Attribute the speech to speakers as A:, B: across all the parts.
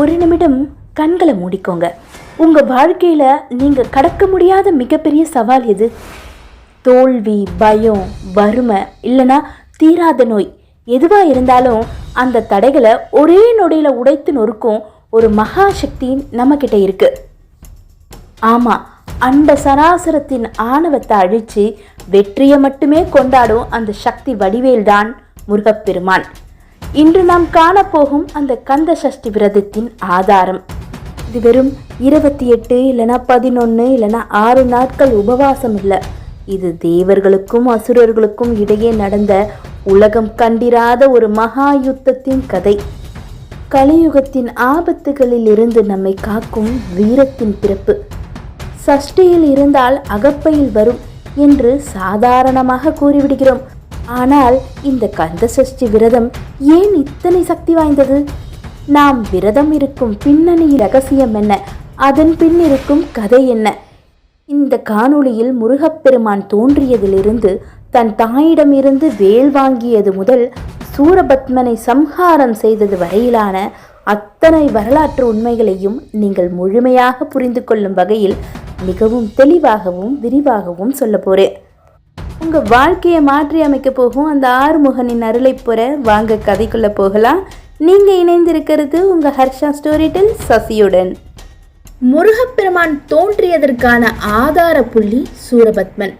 A: ஒரு நிமிடம் கண்களை மூடிக்கோங்க. உங்கள் வாழ்க்கையில் நீங்கள் கடக்க முடியாத மிகப்பெரிய சவால் எது? தோல்வி பயம் வறுமை இல்லைன்னா தீராத நோய். எதுவாக இருந்தாலும் அந்த தடைகளை ஒரே நொடியில் உடைத்து நொறுக்கும் ஒரு மகா சக்தி நம்மக்கிட்ட இருக்கு. ஆமாம் அண்ட சராசரத்தின் ஆணவத்தை அழித்து வெற்றியை மட்டுமே கொண்டாடும் அந்த சக்தி வடிவேல்தான் முருகப்பெருமான். இன்று நாம் காணப்போகும் அந்த கந்த சஷ்டி விரதத்தின் ஆதாரம். இது வெறும் இருபத்தி எட்டு இல்லைனா பதினொன்று இல்லைனா ஆறு நாட்கள் உபவாசம் இல்லை. இது தேவர்களுக்கும் அசுரர்களுக்கும் இடையே நடந்த உலகம் கண்டிராத ஒரு மகா யுத்தத்தின் கதை. கலியுகத்தின் ஆபத்துகளில் இருந்து நம்மை காக்கும் வீரத்தின் பிறப்பு. சஷ்டியில் இருந்தால் அகப்பையில் வரும் என்று சாதாரணமாக கூறிவிடுகிறோம். ஆனால் இந்த கந்த சஷ்டி விரதம் ஏன் இத்தனை சக்தி வாய்ந்தது? நாம் விரதம் இருக்கும் பின்னணி ரகசியம் என்ன? அதன் பின் இருக்கும் கதை என்ன? இந்த காணொளியில் முருகப்பெருமான் தோன்றியதிலிருந்து தன் தாயிடமிருந்து வேல் வாங்கியது முதல் சூரபத்மனை சம்ஹாரம் செய்தது வரையிலான அத்தனை வரலாற்று உண்மைகளையும் நீங்கள் முழுமையாக புரிந்து கொள்ளும் வகையில் மிகவும் தெளிவாகவும் விரிவாகவும் சொல்ல போறேன். உங்கள் வாழ்க்கையை மாற்றி அமைக்க போகும் அந்த ஆறுமுகனின் அருளை புற வாங்க கதைக்குள்ள போகலாம். நீங்கள் இணைந்திருக்கிறது உங்கள் ஹர்ஷா ஸ்டோரி டெல் சசியுடன். முருகப்பெருமான் தோன்றியதற்கான ஆதார புள்ளி சூரபத்மன்.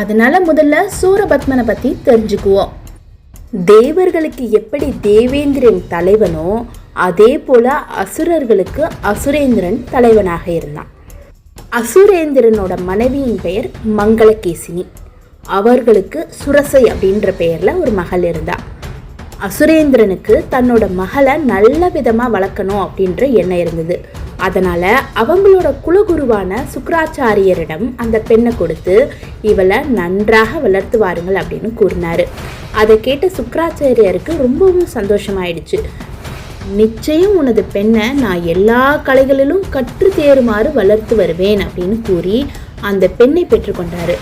A: அதனால முதல்ல சூரபத்மனை பத்தி தெரிஞ்சுக்குவோம். தேவர்களுக்கு எப்படி தேவேந்திரன் தலைவனோ அதே போல அசுரர்களுக்கு அசுரேந்திரன் தலைவனாக இருந்தான். அசுரேந்திரனோட மனைவியின் பெயர் மங்களகேசினி. அவர்களுக்கு சுரசை அப்படின்ற பெயரில் ஒரு மகள் இருந்தா. அசுரேந்திரனுக்கு தன்னோட மகளை நல்ல விதமாக வளர்க்கணும் அப்படின்ற எண்ணம் இருந்தது. அதனால் அவங்களோட குலகுருவான சுக்கராச்சாரியரிடம் அந்த பெண்ணை கொடுத்து இவளை நன்றாக வளர்த்து வாருங்கள் அப்படின்னு கூறினாரு. அதை கேட்ட சுக்கராச்சாரியருக்கு ரொம்பவும் சந்தோஷமாயிடுச்சு. நிச்சயம் உனது பெண்ணை நான் எல்லா கலைகளிலும் கற்று தேறுமாறு வளர்த்து வருவேன் அப்படின்னு கூறி அந்த பெண்ணை பெற்றுக்கொண்டாரு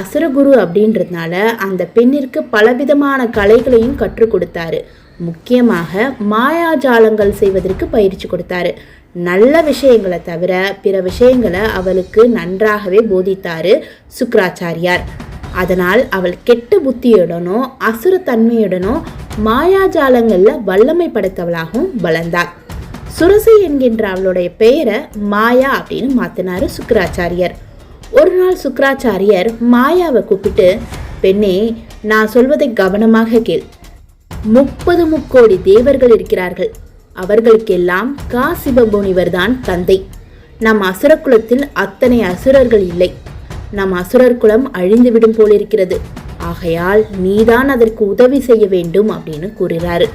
A: அசுரகுரு அப்படின்றதுனால அந்த பெண்ணிற்கு பலவிதமான கலைகளையும் கற்றுக் கொடுத்தாரு. முக்கியமாக மாயாஜாலங்கள் செய்வதற்கு பயிற்சி கொடுத்தாரு. நல்ல விஷயங்களை தவிர பிற விஷயங்களை அவளுக்கு நன்றாகவே போதித்தாரு சுக்ராச்சாரியார் அதனால் அவள் கெட்ட புத்தியுடனோ அசுரத்தன்மையுடனோ மாயாஜாலங்களில் வல்லமை படைத்தவளாகவும் வளர்ந்தாள். சுரசி என்கின்ற அவளுடைய பெயரை மாயா அப்படின்னு மாத்தினாரு சுக்கராச்சாரியர். ஒரு நாள் சுக்கராச்சாரியர் மாயாவை கூப்பிட்டு பெண்ணே நான் சொல்வதை கவனமாக கேள். முப்பது முக்கோடி தேவர்கள் இருக்கிறார்கள். அவர்களுக்கெல்லாம் காசிப முனிவர் தான் தந்தை. நம் அசுரகுலத்தில் அத்தனை அசுரர்கள் இல்லை. நம் அசுரர் குலம் அழிந்துவிடும் போலிருக்கிறது. ஆகையால் நீதான் அதற்கு உதவி செய்ய வேண்டும் அப்படின்னு கூறுகிறாரு.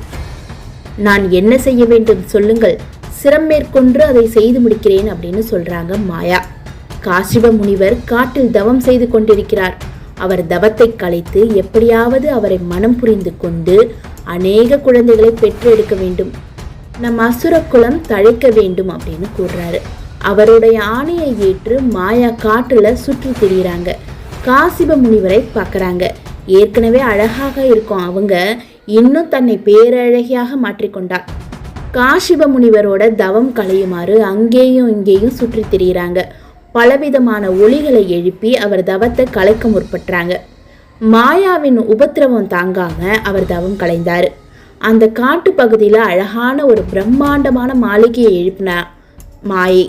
A: நான் என்ன செய்ய வேண்டும்? சொல்லுங்கள். சிரம் மேற்கொண்டு அதை செய்து முடிக்கிறேன் அப்படின்னு சொல்றாங்க மாயா. காசிப முனிவர் காட்டில் தவம் செய்து கொண்டிருக்கிறார். அவர் தவத்தை கலைத்து எப்படியாவது அவரை மனம் புரிந்து கொண்டு அநேக குழந்தைகளை பெற்றெடுக்க வேண்டும். நம் அசுர குலம் தழைக்க வேண்டும் அப்படின்னு கூறுறாரு. அவருடைய ஆணையை ஏற்று மாயா காட்டுல சுற்றி திரியிறாங்க. காசிப முனிவரை பார்க்கறாங்க. ஏற்கனவே அழகாக இருக்கும் அவங்க இன்னும் தன்னை பேரழகியாக மாற்றிக்கொண்டார் காசிப முனிவரோட தவம் களையுமாறு அங்கேயும் இங்கேயும் சுற்றி திரியிறாங்க. பலவிதமான ஒளிகளை எழுப்பி அவர் தவத்தை கலைக்க முற்பட்டாங்க. மாயாவின் உபத்திரவம் தாங்காம அவர் தவம் கலைந்தார். அந்த காட்டு பகுதியில் அழகான ஒரு பிரம்மாண்டமான மாளிகையை எழுப்பின மாயை.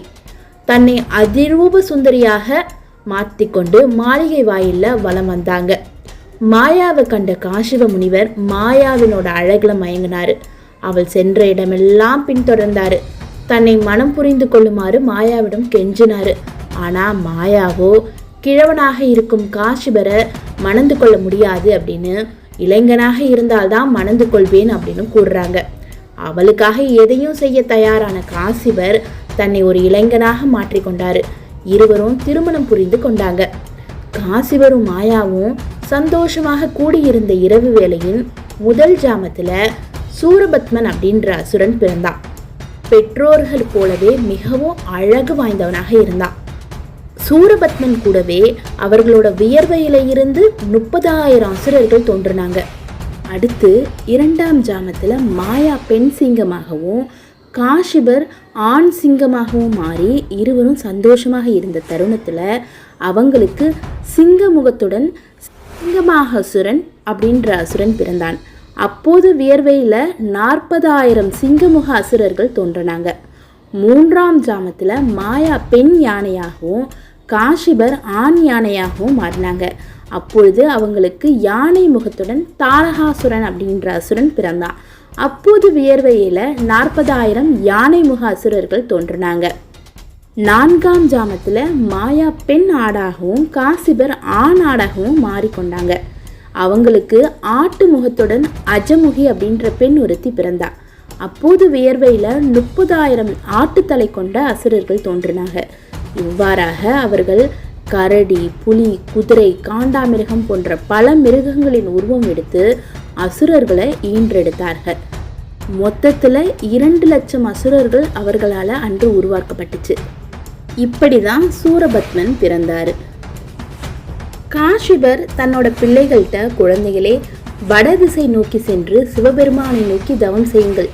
A: தன்னை அதிரூப சுந்தரியாக மாற்றிக்கொண்டு மாளிகை வாயிலில் வலம் வந்தாங்க. மாயாவை கண்ட காசிவ முனிவர் மாயாவினோட அழகில் மயங்கினார். அவள் சென்ற இடமெல்லாம் பின்தொடர்ந்தார். தன்னை மனம் புரிந்து கொள்ளுமாறு மாயாவிடம் கெஞ்சினாரு. ஆனால் மாயாவோ கிழவனாக இருக்கும் காசிபரை மணந்து கொள்ள முடியாது அப்படின்னு இளைஞனாக இருந்தால்தான் மணந்து கொள்வேன் அப்படின்னு கூறுறாங்க. அவளுக்காக எதையும் செய்ய தயாரான காசிபர் தன்னை ஒரு இளைஞனாக மாற்றிக்கொண்டாரு இருவரும் திருமணம் புரிந்து கொண்டாங்க. காசிவரும் மாயாவும் சந்தோஷமாக கூடியிருந்த இரவு வேளையின் முதல் ஜாமத்தில் சூரபத்மன் அப்படின்ற அசுரன் பிறந்தான். பெற்றோர்கள் போலவே மிகவும் அழகு வாய்ந்தவனாக இருந்தான். சூரபத்மன் கூடவே அவர்களோட வியர்வையில இருந்து முப்பதாயிரம் அசுரர்கள் தோன்றினாங்க. அடுத்து இரண்டாம் ஜாமத்தில் மாயா பெண் சிங்கமாகவும் காஷிபர் ஆண் சிங்கமாகவும் மாறி இருவரும் சந்தோஷமாக இருந்த தருணத்தில் அவங்களுக்கு சிங்க முகத்துடன் சிங்கமாகசுரன் அப்படின்ற அசுரன் பிறந்தான். அப்போது வியர்வையில் நாற்பதாயிரம் சிங்கமுக அசுரர்கள் தோன்றினாங்க. மூன்றாம் ஜாமத்தில் மாயா பெண் யானையாகவும் காஷிபர் ஆண் யானையாகவும் மாறினாங்க. அப்பொழுது அவங்களுக்கு யானை முகத்துடன் தாரகாசுரன் அப்படின்ற அசுரன் பிறந்தான். அப்போது வியர்வையில் நாற்பதாயிரம் யானை முக அசுரர்கள் தோன்றினாங்க. நான்காம் ஜாமத்தில் மாயா பெண் ஆடாகவும் காசிபர் ஆண் ஆடாகவும் மாறிக்கொண்டாங்க. அவங்களுக்கு ஆட்டு முகத்துடன் அஜமுகி அப்படின்ற பெண் ஒருத்தி பிறந்தா. அப்போது வியர்வையில் முப்பதாயிரம் ஆட்டுத்தலை கொண்ட அசுரர்கள் தோன்றினாங்க. இவ்வாறாக அவர்கள் கரடி புலி குதிரை காண்டாமிருகம் போன்ற பல மிருகங்களின் உருவம் எடுத்து அசுரர்களை ஈன்றெடுத்தார்கள். மொத்தத்தில் இரண்டு லட்சம் அசுரர்கள் அவர்களால் அன்று உருவாக்கப்பட்டுச்சு. இப்படி தான் சூரபத்மன் பிறந்தார். காஷிபர் தன்னோட பிள்ளைகள்கிட்ட குழந்தைகளே வடதிசை நோக்கி சென்று சிவபெருமானை நோக்கி தவம் செய்யுங்கள்.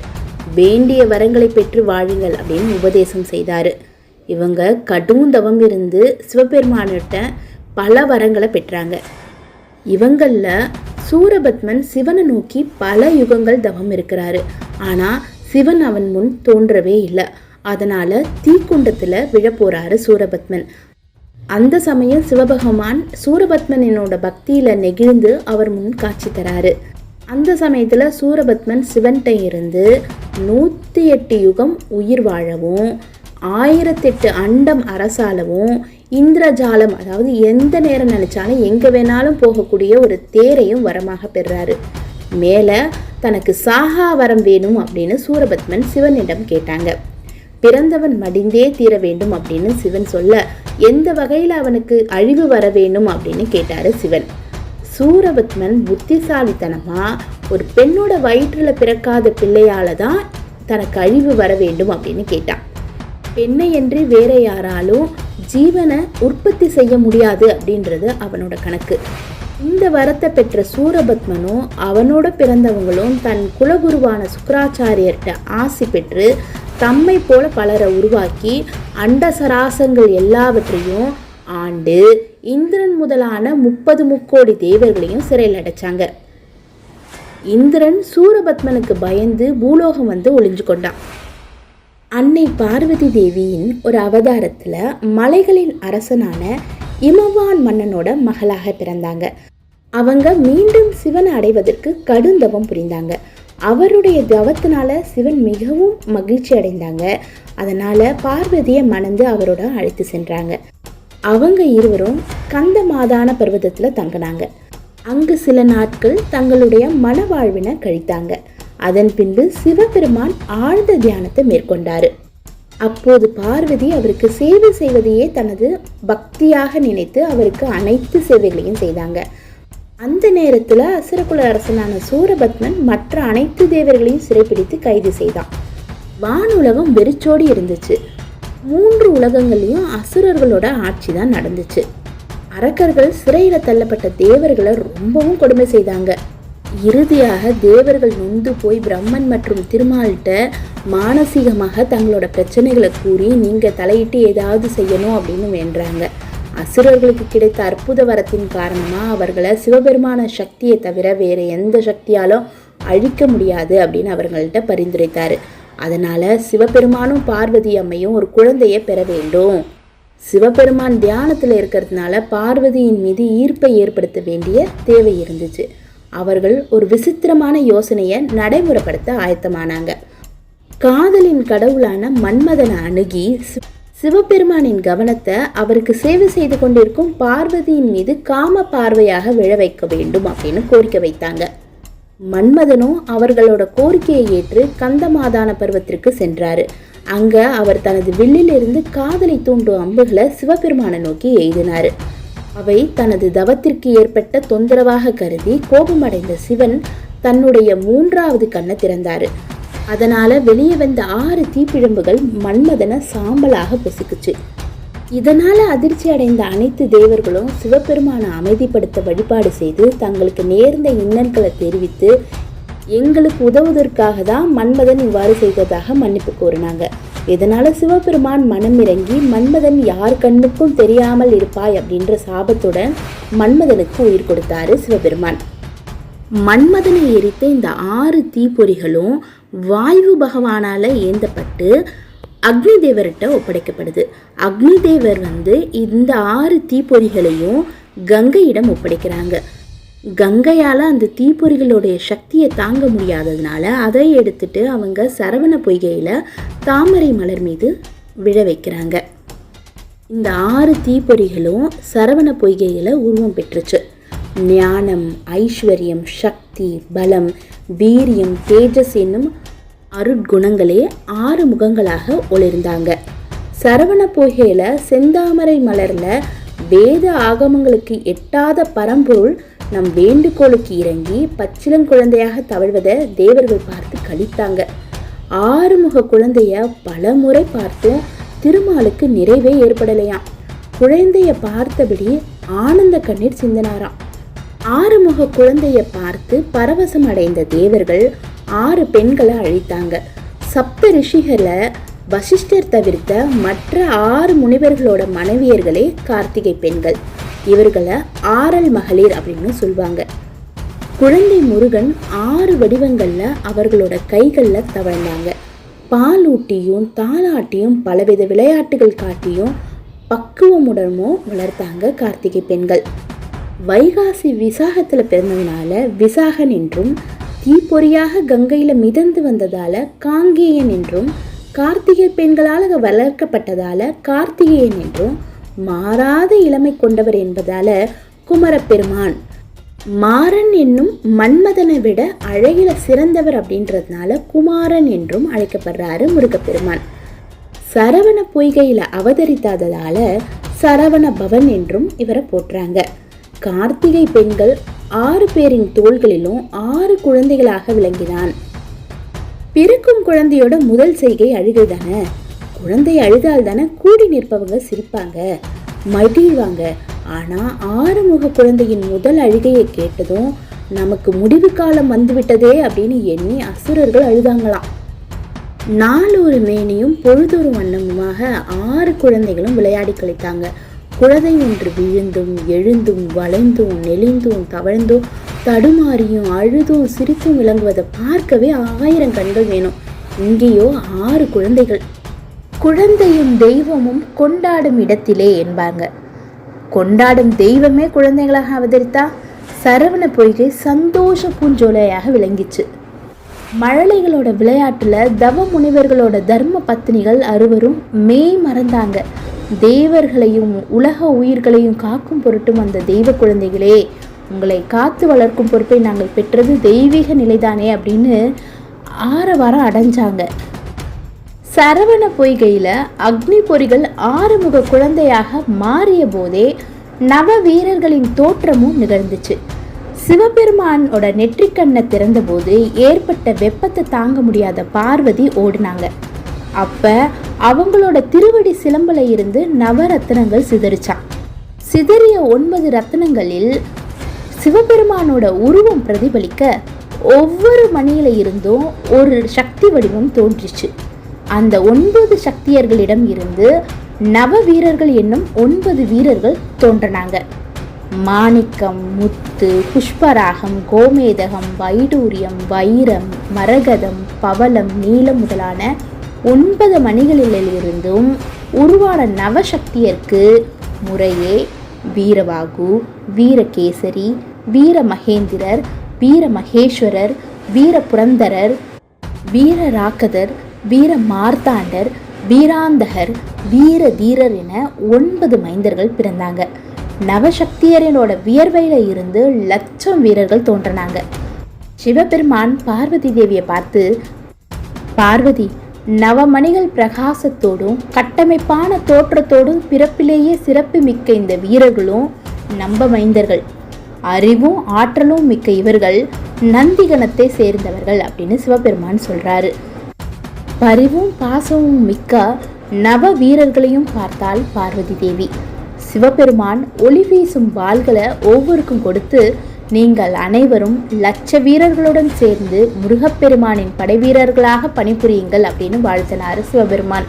A: வேண்டிய வரங்களை பெற்று வாழுங்கள் அப்படின்னு உபதேசம் செய்தார். இவங்க கடும் தவம் இருந்து சிவபெருமானிட்ட பல வரங்களை பெற்றாங்க. இவங்களில் சூரபத்மன் சிவனை நோக்கி பல யுகங்கள் தவம் இருக்கிறாரு. ஆனால் சிவன் அவன் முன் தோன்றவே இல்லை. அதனால் தீக்குண்டத்தில் விழப்போகிறாரு சூரபத்மன். அந்த சமயம் சிவபகவான் சூரபத்மனோட பக்தியில் நெகிழ்ந்து அவர் முன் காட்சி தராரு. அந்த சமயத்தில் சூரபத்மன் சிவன்கிட்ட இருந்து நூற்றி எட்டு யுகம் உயிர் வாழவும் ஆயிரத்தெட்டு அண்டம் அரசாலவும் இந்திரஜாலம் அதாவது எந்த நேரம் நினச்சாலும் எங்கே வேணாலும் போகக்கூடிய ஒரு தேரையும் வரமாக பெறாரு. மேலே தனக்கு சாகா வரம் வேணும் அப்படின்னு சூரபத்மன் சிவனிடம் கேட்டாங்க. பிறந்தவன் மடிந்தே தீர வேண்டும் அப்படின்னு சிவன் சொல்ல எந்த வகையில் அவனுக்கு அழிவு வர வேண்டும் அப்படின்னு கேட்டாரு சிவன். சூரபத்மன் புத்திசாலித்தனமாக ஒரு பெண்ணோட வயிற்றில் பிறக்காத பிள்ளையால் தான் தனக்கு அழிவு வர வேண்டும் அப்படின்னு கேட்டான். பெண்ணை என்று வேற யாராலும் ஜீவனை உற்பத்தி செய்ய முடியாது அப்படின்றது அவனோட கணக்கு. இந்த வரத்தை பெற்ற சூரபத்மனும் அவனோட பிறந்தவங்களும் தன் குலகுருவான சுக்கராச்சாரியர்கிட்ட ஆசி பெற்று தம்மை போல பலரை உருவாக்கி அண்ட சராசங்கள் எல்லாவற்றையும் ஆண்டு இந்திரன் முதலான முப்பது முக்கோடி தேவர்களையும் சிறையில் அடைச்சாங்க. இந்திரன் சூரபத்மனுக்கு பயந்து பூலோகம் வந்து ஒளிஞ்சு கொண்டான். அன்னை பார்வதி தேவியின் ஒரு அவதாரத்தில் மலைகளின் அரசனான இமவான் மன்னனோட மகளாக பிறந்தாங்க. அவங்க மீண்டும் சிவனை அடைவதற்கு கடுந்தவம் புரிந்தாங்க. அவருடைய தவத்தினால சிவன் மிகவும் மகிழ்ச்சி அடைந்தாங்க. அதனால் பார்வதியை மணந்து அவரோட அழைத்து சென்றாங்க. அவங்க இருவரும் கந்த மாதான பர்வதத்தில் தங்கினாங்க. அங்கு சில நாட்கள் தங்களுடைய மனவாழ்வினை கழித்தாங்க. அதன் பின்பு சிவபெருமான் ஆழ்ந்த தியானத்தை மேற்கொண்டார். அப்போது பார்வதி அவருக்கு சேவை செய்வதையே தனது பக்தியாக நினைத்து அவருக்கு அனைத்து சேவைகளையும் செய்தாங்க. அந்த நேரத்தில் அசுரகுல அரசனான சூரபத்மன் மற்ற அனைத்து தேவர்களையும் சிறைப்பிடித்து கைது செய்தான். வானுலகம் வெறிச்சோடி இருந்துச்சு. மூன்று உலகங்கள்லையும் அசுரர்களோட ஆட்சி தான் நடந்துச்சு. அரக்கர்கள் சிறையில் தள்ளப்பட்ட தேவர்களை ரொம்பவும் கொடுமை செய்தாங்க. இறுதியாக தேவர்கள் நொந்து போய் பிரம்மன் மற்றும் திருமால்கிட்ட மானசீகமாக தங்களோட பிரச்சனைகளை கூறி நீங்கள் தலையிட்டு ஏதாவது செய்யணும் அப்படின்னு வேண்டுறாங்க. அசுரர்களுக்கு கிடைத்த அற்புத வரத்தின் காரணமாக அவர்களை சிவபெருமான சக்தியை தவிர வேறு எந்த சக்தியாலும் அழிக்க முடியாது அப்படின்னு அவர்கள்ட்ட பரிந்துரைத்தார். அதனால் சிவபெருமானும் பார்வதி அம்மையும் ஒரு குழந்தையை பெற வேண்டும். சிவபெருமான் தியானத்தில் இருக்கிறதுனால பார்வதியின் மீது ஈர்ப்பை ஏற்படுத்த வேண்டிய தேவை இருந்துச்சு. அவர்கள் ஒரு விசித்திரமான யோசனையை நடைமுறைப்படுத்த ஆயத்தமானாங்க. காதலின் கடவுளான மன்மதனை அணுகி சிவபெருமானின் கவனத்தை அவருக்கு சேவை செய்து கொண்டிருக்கும் பார்வதியின் மீது காம பார்வையாக விழ வைக்க வேண்டும் அப்படின்னு கோரிக்கை வைத்தாங்க. மன்மதனும் அவர்களோட கோரிக்கையை ஏற்று கந்தமாதான பருவத்திற்கு சென்றாரு. அங்க அவர் தனது வில்லிலிருந்து காதலை தூண்டும் அம்புகளை சிவபெருமானை நோக்கி எய்தினாரு. அவை தனது தவத்திற்கு ஏற்பட்ட தொந்தரவாக கருதி கோபமடைந்த சிவன் தன்னுடைய மூன்றாவது கண்ணை திறந்தாரு. அதனால வெளியே வந்த ஆறு தீப்பிழம்புகள் மன்மதனை சாம்பலாக பொசுக்குச்சு. இதனால் அதிர்ச்சி அடைந்த அனைத்து தேவர்களும் சிவபெருமானை அமைதிப்படுத்த வழிபாடு செய்து தங்களுக்கு நேர்ந்த இன்னல்களை தெரிவித்து எங்களுக்கு உதவுவதற்காக தான் மன்மதன் இவ்வாறு செய்ததாக மன்னிப்பு கோரினாங்க. இதனால சிவபெருமான் மனம் இறங்கி மன்மதன் யார் கண்ணுக்கும் தெரியாமல் இருப்பாய் அப்படின்ற சாபத்துடன் மன்மதனுக்கு உயிர் கொடுத்தாரு சிவபெருமான். மன்மதனை எரித்த இந்த ஆறு தீப்பொறிகளும் வாயு பகவானால ஏந்தப்பட்டு அக்னி தேவர்கிட்ட ஒப்படைக்கப்படுது. அக்னி தேவர் வந்து இந்த ஆறு தீப்பொறிகளையும் கங்கையிடம் ஒப்படைக்கிறாங்க. கங்கையால் அந்த தீப்பொறிகளுடைய சக்தியை தாங்க முடியாததுனால அதை எடுத்துட்டு அவங்க சரவண பொய்கையில் தாமரை மலர் மீது விழ வைக்கிறாங்க. இந்த ஆறு தீப்பொறிகளும் சரவண பொய்கையில் உருவம் பெற்றுச்சு. ஞானம் ஐஸ்வர்யம் சக்தி பலம் வீரியம் தேஜஸ் என்னும் அருட்குணங்களே ஆறு முகங்களாக ஒளிர்ந்தாங்க. சரவண பொய்கையில் செந்தாமரை மலரில் வேத ஆகமங்களுக்கு எட்டாத பரம்பொருள் நம் வேண்டுகோளுக்கு இறங்கி பச்சிலங்குழந்தையாக தவழ்வதை தேவர்கள் பார்த்து கழித்தாங்க. ஆறுமுக குழந்தைய பல முறை பார்த்தும் திருமாலுக்கு நிறைவே ஏற்படலையாம். குழந்தைய பார்த்தபடி ஆனந்த கண்ணீர் சிந்தனாராம். ஆறுமுக குழந்தைய பார்த்து பரவசம் அடைந்த தேவர்கள் ஆறு பெண்களை அழித்தாங்க. சப்த ரிஷிகளை வசிஷ்டர் தவிர்த்த மற்ற ஆறு முனிவர்களோட மனைவியர்களே கார்த்திகை பெண்கள். இவர்களை ஆறல் மகளிர் அப்படின்னு சொல்லுவாங்க குழந்தை முருகன் ஆறு வடிவங்களில் அவர்களோட கைகளில் தவழ்ந்தாங்க. பாலூட்டியும் தாளாட்டியும் பலவித விளையாட்டுகள் காட்டியும் பக்குவமுடனும் வளர்த்தாங்க கார்த்திகை பெண்கள். வைகாசி விசாகத்தில் பிறந்ததுனால விசாகன் என்றும் தீப்பொறியாக கங்கையில் மிதந்து வந்ததால் காங்கேயன் என்றும் கார்த்திகை பெண்களால் வளர்க்கப்பட்டதால் கார்த்திகேயன் என்றும் மாறாத இளமை கொண்டவர் என்பதால குமரப்பெருமான். மாறன் என்னும் மன்மதனை விட அழகில சிறந்தவர் அப்படின்றதுனால குமாரன் என்றும் அழைக்கப்படுறாரு முருகப்பெருமான். சரவண பொய்கையில் அவதரித்தாததால சரவண பவன் என்றும் இவரை போற்றாங்க. கார்த்திகை பெண்கள் ஆறு பேரின் தோள்களிலும் ஆறு குழந்தைகளாக விளங்கினான். பிறக்கும் குழந்தையோட முதல் செய்கை அழுகை தானே குழந்தை அழுதால் தானே கூடி நிற்பவங்க சிரிப்பாங்க மகிழ்வாங்க. ஆனால் ஆறுமுக குழந்தையின் முதல் அழுகையை கேட்டதும் நமக்கு முடிவு காலம் வந்துவிட்டதே அப்படின்னு எண்ணி அசுரர்கள் அழுதாங்களாம். நாலொரு மேனியும் பொழுதொரு வண்ணமுமாக ஆறு குழந்தைகளும் விளையாடி கழித்தாங்க. குழந்தை ஒன்று விழுந்தும் எழுந்தும் வளைந்தும் நெளிந்தும் தவழ்ந்தும் தடுமாறியும் அழுதும் சிரித்தும் விளங்குவதை பார்க்கவே ஆயிரம் கண்கள் வேணும். இங்கேயோ ஆறு குழந்தைகள். குழந்தையும் தெய்வமும் கொண்டாடும் இடத்திலே என்பாங்க. கொண்டாடும் தெய்வமே குழந்தைகளாக அவதரித்தா சரவண பொய்கை சந்தோஷ பூஞ்சோலையாக விளங்கிச்சு. மழலைகளோட விளையாட்டில் தவ முனிவர்களோட தர்ம பத்தினிகள் அறுவரும் மெய் மறந்தாங்க. தேவர்களையும் உலக உயிர்களையும் காக்கும் பொருட்டும் அந்த தெய்வ குழந்தைகளே உங்களை காத்து வளர்க்கும் பொறுப்பை நாங்கள் பெற்றது தெய்வீக நிலைதானே அப்படின்னு ஆரவாரம் அடைஞ்சாங்க. சரவண பொய்கையில் அக்னி பொறிகள் ஆறுமுக குழந்தையாக மாறிய போதே நவ வீரர்களின் தோற்றமும் நிகழ்ந்துச்சு. சிவபெருமானோட நெற்றிக்கண்ணை திறந்தபோது ஏற்பட்ட வெப்பத்தை தாங்க முடியாத பார்வதி ஓடினாங்க. அப்ப அவங்களோட திருவடி சிலம்பல இருந்து நவரத்னங்கள் சிதறிச்சான். சிதறிய ஒன்பது ரத்னங்களில் சிவபெருமானோட உருவம் பிரதிபலிக்க ஒவ்வொரு மணியில இருந்தும் ஒரு சக்தி வடிவம் தோன்றிச்சு. அந்த ஒன்பது சக்தியர்களிடம் இருந்து நவ வீரர்கள் என்னும் ஒன்பது வீரர்கள் தோன்றினாங்க. மாணிக்கம் முத்து புஷ்பராகம் கோமேதகம் வைடூரியம் வைரம் மரகதம் பவளம் நீலம் முதலான ஒன்பது மணிகளிலிருந்தும் உருவான நவசக்தியர்க்கு முறையே வீரவாகு வீரகேசரி வீரமகேந்திரர் வீரமகேஸ்வரர் வீரபுரந்தரர் வீரராக்கதர் வீர மார்த்தாண்டர் வீராந்தகர் வீர தீரர் என ஒன்பது மைந்தர்கள் பிறந்தாங்க. நவசக்தியரனோட வியர்வையில் இருந்து லட்சம் வீரர்கள் தோன்றினாங்க. சிவபெருமான் பார்வதி தேவியை பார்த்து பார்வதி நவமணிகள் பிரகாசத்தோடும் கட்டமைப்பான தோற்றத்தோடும் பிறப்பிலேயே சிறப்பு மிக்க இந்த வீரர்களும் நம்ப மைந்தர்கள். அறிவும் ஆற்றலும் மிக்க இவர்கள் நந்திகணத்தை சேர்ந்தவர்கள் அப்படின்னு சிவபெருமான் சொல்கிறாரு பரிவும் பாசமும் மிக்க நவ வீரர்களையும் பார்த்தால் பார்வதி தேவி. சிவபெருமான் ஒளி வீசும் வாள்களை ஒவ்வொருக்கும் கொடுத்து நீங்கள் அனைவரும் லட்ச வீரர்களுடன் சேர்ந்து முருகப்பெருமானின் படைவீரர்களாக பணிபுரியுங்கள் அப்படின்னு வாழ்த்தினார் சிவபெருமான்.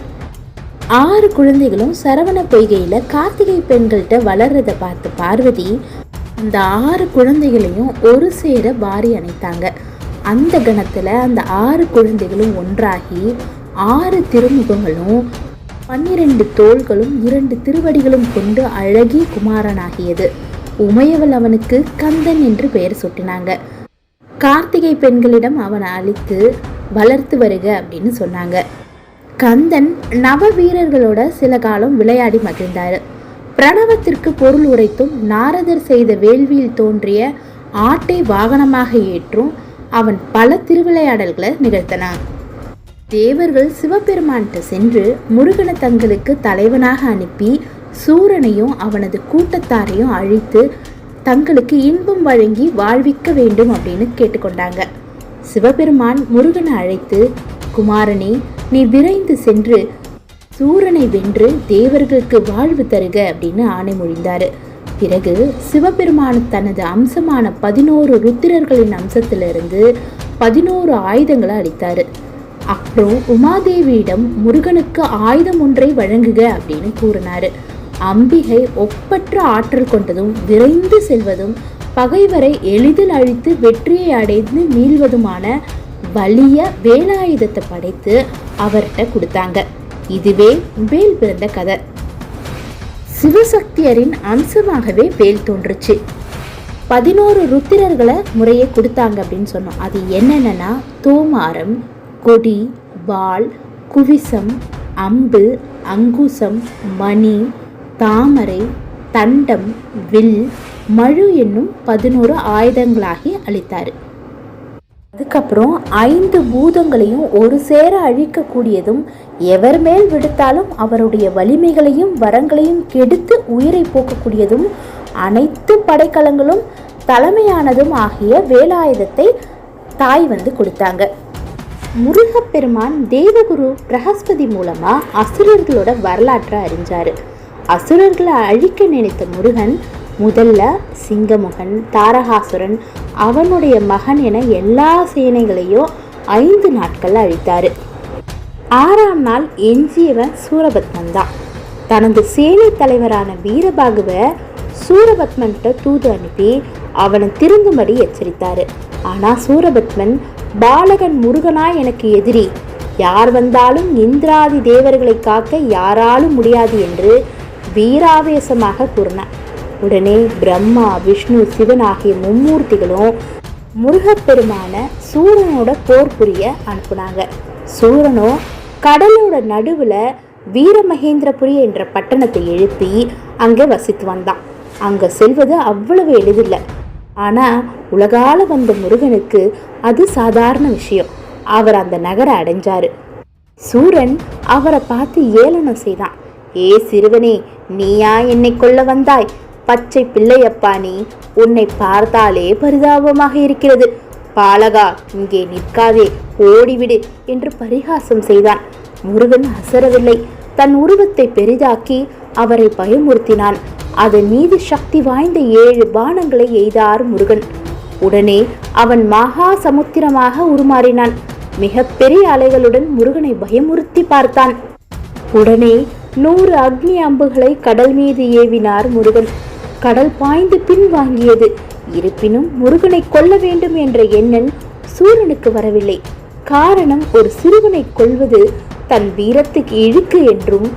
A: ஆறு குழந்தைகளும் சரவண பொய்கையில் கார்த்திகை பெண்கள்கிட்ட வளர்றத பார்த்து பார்வதி அந்த ஆறு குழந்தைகளையும் ஒரு சேர வாரி அணைத்தாங்க. அந்த கணத்தில் அந்த ஆறு குழந்தைகளும் ஒன்றாகி ஆறு திருமுகங்களும் பன்னிரண்டு தோள்களும் இரண்டு திருவடிகளும் கொண்டு அழகி குமாரனாகியது. உமையவள் அவனுக்கு கந்தன் என்று பெயர் சூட்டினாங்க. கார்த்திகை பெண்களிடம் அவனை அழித்து வளர்த்து வருக அப்படின்னு சொன்னாங்க. கந்தன் நவ வீரர்களோட சில காலம் விளையாடி மகிழ்ந்தார். பிரணவத்திற்கு பொருள் உரைத்தும் நாரதர் செய்த வேள்வியில் தோன்றிய ஆட்டை வாகனமாக ஏற்றும் அவன் பல திருவிளையாடல்களை நிகழ்த்தினான். தேவர்கள் சிவபெருமான்கிட்ட சென்று முருகனை தங்களுக்கு தலைவனாக அனுப்பி சூரனையும் அவனது கூட்டத்தாரையும் அழித்து தங்களுக்கு இன்பம் வழங்கி வாழ்விக்க வேண்டும் அப்படின்னு கேட்டுக்கொண்டாங்க. சிவபெருமான் முருகனை அழைத்து குமாரனே நீ விரைந்து சென்று சூரனை வென்று தேவர்களுக்கு வாழ்வு தருக அப்படின்னு ஆணை மொழிந்தார். பிறகு சிவபெருமான் தனது அம்சமான பதினோரு ருத்திரர்களின் அம்சத்திலிருந்து பதினோரு ஆயுதங்களை அளித்தார். அப்புறம் உமாதேவியிடம் முருகனுக்கு ஆயுதம் ஒன்றை வழங்குக அப்படின்னு கூறினார். அம்பிகை ஒப்பற்ற ஆற்றல் கொண்டதும் விரைந்து செல்வதும் பகைவரை எளிதில் அழித்து வெற்றியை அடைந்து மீள்வதுமான வலிய வேலாயுதத்தை படைத்து அவர்கிட்ட கொடுத்தாங்க. இதுவே வேல் பிறந்த கதை. சிவசக்தியரின் அம்சமாகவே வேல் தோன்றுச்சு. பதினோரு ருத்திரர்களை முறையே கொடுத்தாங்க அப்படின்னு சொன்னோம். அது என்னென்னா தோமாரம் கொடி வாள் குவிசம் அம்பு அங்குசம் மணி தாமரை தண்டம் வில் மழு என்னும் பதினோரு ஆயுதங்களாகி அளித்தார் அதுக்கப்புறம் ஐந்து பூதங்களையும் ஒரு சேர அழிக்கக்கூடியதும் எவர் மேல் விடுத்தாலும் அவருடைய வலிமைகளையும் வரங்களையும் கெடுத்து உயிரை போக்கக்கூடியதும் அனைத்து படைக்கலங்களும் தலைமையானதும் ஆகிய வேலாயுதத்தை தாய் வந்து கொடுத்தாங்க. முருகப்பெருமான் தேவகுரு பிரகஸ்பதி மூலமாக அசுரர்களோட வரலாற்றை அறிஞ்சார். அசுரர்களை அழிக்க நினைத்த முருகன் முதல்ல சிங்கமுகன் தாரகாசுரன் அவனுடைய மகன் என எல்லா சேனைகளையும் ஐந்து நாட்கள் அழித்தார். ஆறாம் நாள் எஞ்சியவன் சூரபத்மன் தான் தனது சேனை தலைவரான வீரபாகுவை சூரபத்மன்கிட்ட தூது அனுப்பி அவனை திருந்தும்படி எச்சரித்தார். ஆனால் சூரபத்மன் பாலகன் முருகனா எனக்கு எதிரி. யார் வந்தாலும் இந்திராதி தேவர்களை காக்க யாராலும் முடியாது என்று வீராவேசமாக கூறினார் உடனே பிரம்மா விஷ்ணு சிவன் ஆகிய மும்மூர்த்திகளும் முருகப்பெருமான சூரனோட போர் புரிய அனுப்புனாங்க. சூரனோ கடலோட நடுவில் வீரமகேந்திரபுரி என்ற பட்டணத்தை எழுப்பி அங்கே வசித்து வந்தான். அங்கே செல்வது அவ்வளவு எளிதில்லை. ஆனால் உலகால வந்த முருகனுக்கு அது சாதாரண விஷயம். அவர் அந்த நகரை அடைஞ்சாரு. சூரன் அவரை பார்த்து ஏளனம் செய்தான். ஏ சிறுவனே நீயா என்னை கொல்ல வந்தாய்? பச்சை பிள்ளையப்பா நீ உன்னை பார்த்தாலே பரிதாபமாக இருக்கிறது. பாலகா இங்கே நிற்காதே ஓடிவிடு என்று பரிகாசம் செய்தான். முருகன் அசரவில்லை. தன் உருவத்தை பெரிதாக்கி அவரை பயமுறுத்தினான். அதன் மீது சக்தி வாய்ந்த ஏழு பானங்களை எய்தார் முருகன். உடனே அவன் மகா சமுத்திரமாக உருமாறினான். மிகப்பெரிய அலைகளுடன் முருகனை பயமுறுத்தி பார்த்தான். உடனே நூறு அக்னி அம்புகளை கடல் மீது ஏவினார் முருகன். கடல் பாய்ந்து பின் வாங்கியது இருப்பினும் முருகனை கொல்ல வேண்டும் என்ற எண்ணம் சூரனுக்கு வரவில்லை. காரணம் ஒரு சிறுவனை கொள்வது தன் வீரத்துக்கு இழுக்கு என்றும்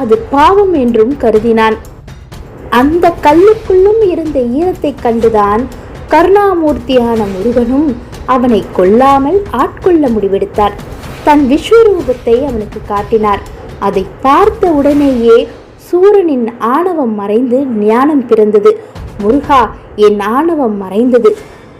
A: அது பாவம் என்றும் கருதினான். அந்த கல்லுக்குள்ளும் இருந்த ஈரத்தை கண்டுதான் கருணாமூர்த்தியான முருகனும் அவனை கொல்லாமல் ஆட்கொள்ள முடிவெடுத்தார். தன் விஸ்வரூபத்தை அவனுக்கு காட்டினார். அதை பார்த்த உடனேயே சூரனின் ஆணவம் மறைந்து ஞானம் பிறந்தது. முருகா என் ஆணவம் மறைந்தது.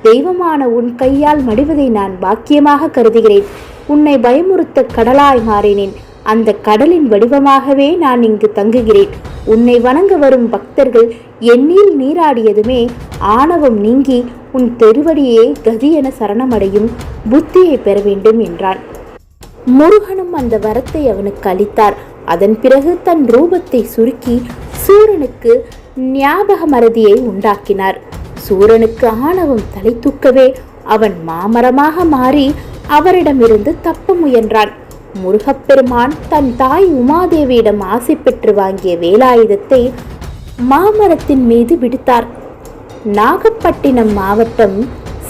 A: தெய்வமான உன் கையால் மடிவதை நான் பாக்கியமாக கருதுகிறேன். உன்னை பயமுறுத்த கடலாய் மாறினேன். அந்த கடலின் வடிவமாகவே நான் இங்கு தங்குகிறேன். உன்னை வணங்க வரும் பக்தர்கள் எண்ணில் நீராடியதுமே ஆணவம் நீங்கி உன் தெருவடியே கதி என சரணமடையும் புத்தியை பெற வேண்டும் என்றான் முருகனும் அந்த வரத்தை அவனுக்கு அளித்தார். அதன் பிறகு தன் ரூபத்தை சுருக்கி சூரனுக்கு ஞாபக மறதியை உண்டாக்கினார். சூரனுக்கு ஆணவம் தலை தூக்கவே அவன் மாமரமாக மாறி அவரிடமிருந்து தப்ப முயன்றான். முருகப்பெருமான் தன் தாய் உமாதேவியிடம் ஆசை பெற்று வாங்கிய வேலாயுதத்தை மாமரத்தின் மீது விடுத்தார். நாகப்பட்டினம் மாவட்டம்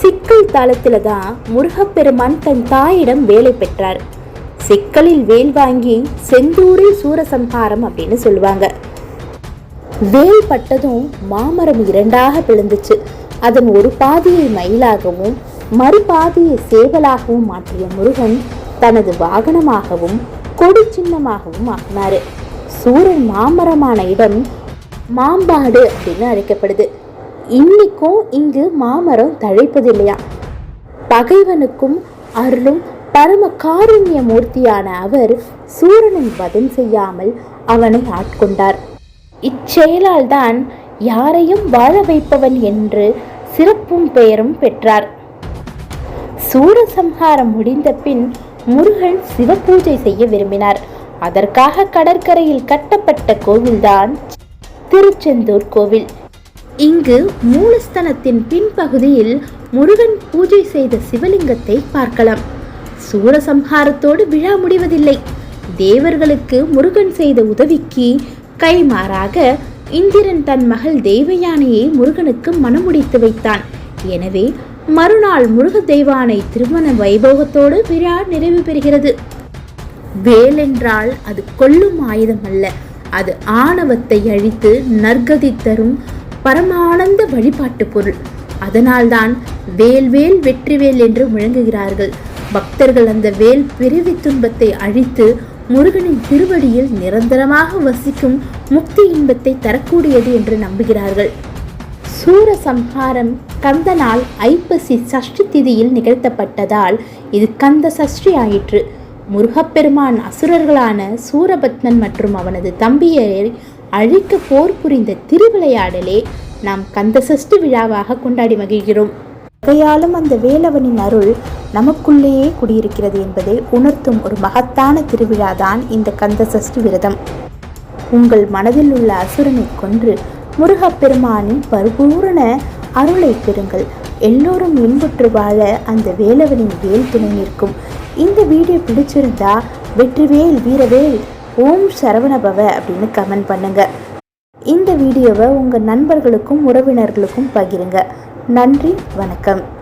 A: சிக்கல் தளத்தில் தான் முருகப்பெருமான் தன் தாயிடம் வேலை பெற்றார். சிக்கலில் வேல் வாங்கி செந்தூரில் சூரசம்ஹாரம் அப்படின்னு சொல்லுவாங்க. வேல் பட்டதும் மாமரம் இரண்டாக பிளந்துச்சு. அதன் ஒரு பாதியை மயிலாகவும் மறுபாதியை சேவலாகவும் மாற்றிய முருகன் தனது வாகனமாகவும் கொடி சின்னமாகவும் ஆக்கினாரு. சூரன் மாமரமான இடம் மாம்பாடு அப்படின்னு அழைக்கப்படுது. இன்னைக்கும் இங்கு மாமரம் தழைப்பதில்லையா பகைவனுக்கும் அருளும் பரம காருண்ய மூர்த்தியான அவர் சூரனை வதம் செய்யாமல் அவனை ஆட்கொண்டார். இச்செயலால் தான் யாரையும் வாழ வைப்பவன் என்று சிறப்பும் பெயரும் பெற்றார். சூரசம்ஹாரம் முடிந்த பின் முருகன் சிவபூஜை செய்ய விரும்பினார். அதற்காக கடற்கரையில் கட்டப்பட்ட கோவில்தான் திருச்செந்தூர் கோவில். இங்கு மூலஸ்தனத்தின் பின்பகுதியில் முருகன் பூஜை செய்த சிவலிங்கத்தை பார்க்கலாம். சூரசம்ஹாரத்தோடு விழா முடிவதில்லை. தேவர்களுக்கு முருகன் செய்த உதவிக்கு கைமாறாக இந்திரன் தன் மகள் தெய்வயானையை முருகனுக்கு மனமுடித்து வைத்தான். எனவே மறுநாள் முருக தெய்வானை திருமண வைபோகத்தோடு விழா நிறைவு பெறுகிறது. வேல் என்றால் அது கொல்லும் ஆயுதம் அல்ல அது ஆணவத்தை அழித்து நற்கதி தரும் பரமானந்த வழிபாட்டு பொருள். அதனால்தான் வேல்வேல் வெற்றிவேல் என்று முழங்குகிறார்கள். பக்தர்கள் அந்த வேல் பிரிவி துன்பத்தை அழித்து முருகனின் திருவடியில் நிரந்தரமாக வசிக்கும் முக்தி இன்பத்தை தரக்கூடியது என்று நம்புகிறார்கள். சூர சம்ஹாரம் கந்தனால் ஐப்பசி சஷ்டி திதியில் நிகழ்த்தப்பட்டதால் இது கந்த சஷ்டி ஆயிற்று. முருகப்பெருமான் அசுரர்களான சூரபத்மன் மற்றும் அவனது தம்பியரை அழிக்க போர் புரிந்த திருவிளையாடலே நாம் கந்த சஷ்டி விழாவாக கொண்டாடி மகிழ்கிறோம். கையாலும் அந்த வேலவனின் அருள் நமக்குள்ளேயே குடியிருக்கிறது என்பதை உணர்த்தும் ஒரு மகத்தான திருவிழாதான் இந்த கந்த சஷ்டி விரதம். உங்கள் மனதில் உள்ள அசுரனை கொன்று முருகப்பெருமானின் பரிபூரண அருளை பெறுங்கள். எல்லோரும் இன்புற்று வாழ அந்த வேலவனின் வேல் துணை நிற்கும். இந்த வீடியோ பிடிச்சிருந்தா வெற்றிவேல் வீரவேல் ஓம் சரவணபவ அப்படின்னு கமெண்ட் பண்ணுங்க. இந்த வீடியோவை உங்கள் நண்பர்களுக்கும் உறவினர்களுக்கும் பகிருங்க. நன்றி வணக்கம்.